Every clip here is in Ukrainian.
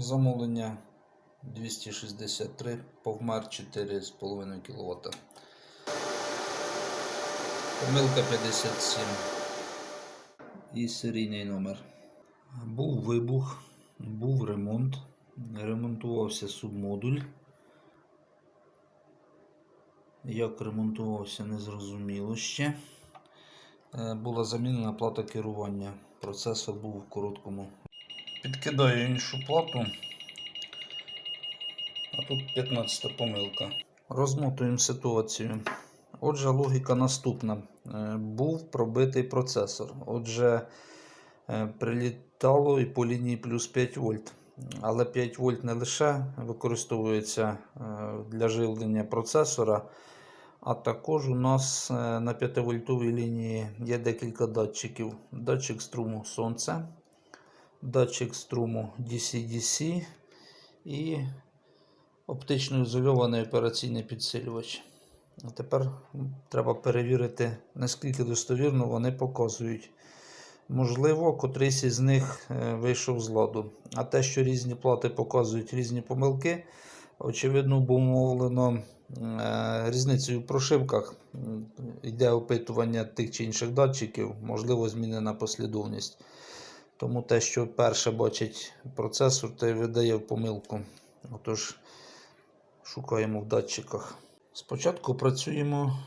Замовлення 263, повмер 4,5 кВт. Помилка 57 і серійний номер. Був вибух, був ремонт, ремонтувався субмодуль. Як ремонтувався, не зрозуміло ще. Е, Була замінена плата керування. Процесор був в короткому. Підкидаю іншу плату. А тут 15 помилка. Розмотуємо ситуацію. Отже, логіка наступна. Е, Був пробитий процесор. Отже, е, прилітало і по лінії плюс 5 вольт. Але 5 вольт не лише використовується е, для живлення процесора, а також у нас на 5-вольтовій лінії є декілька датчиків. Датчик струму сонця, датчик струму DC-DC і оптично ізольований операційний підсилювач. А тепер треба перевірити, наскільки достовірно вони показують. Можливо, котрийсь із них е, вийшов з ладу. А те, що різні плати показують різні помилки, очевидно, обумовлено е, різницею в прошивках. Йде опитування тих чи інших датчиків, можливо, змінена послідовність. Тому те, що перше бачить процесор, те видає в помилку. Отож, шукаємо в датчиках. Спочатку працюємо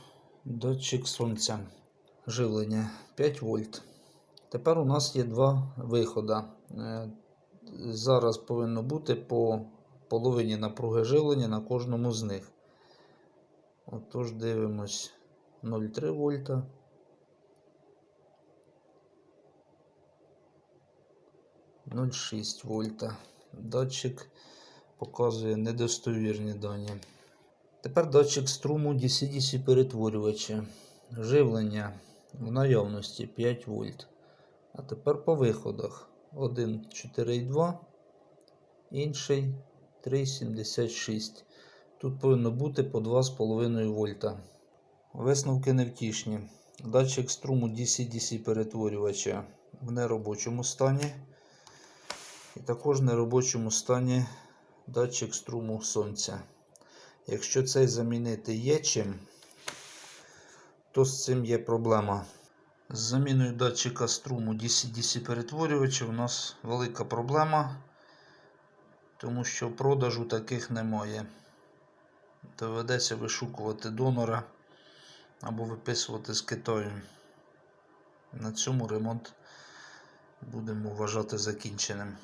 датчик сонця. Живлення 5 вольт. Тепер у нас є два виходи. Е, Зараз повинно бути по половині напруги живлення на кожному з них. Отож, дивимось 0,3 вольта. 0,6 вольта. Датчик показує недостовірні дані. Тепер датчик струму DC-DC перетворювача. Живлення в наявності 5 вольт. А тепер по виходах. Один 4,2, інший 3,76. Тут повинно бути по 2,5 вольта. Висновки невтішні. Датчик струму DC-DC перетворювача в неробочому стані. І також в неробочому стані датчик струму сонця. Якщо цей замінити є чим, то з цим є проблема. З заміною датчика струму DC-DC перетворювача у нас велика проблема, тому що в продажу таких немає. Доведеться вишукувати донора або виписувати з Китаю. На цьому ремонт будемо вважати закінченим.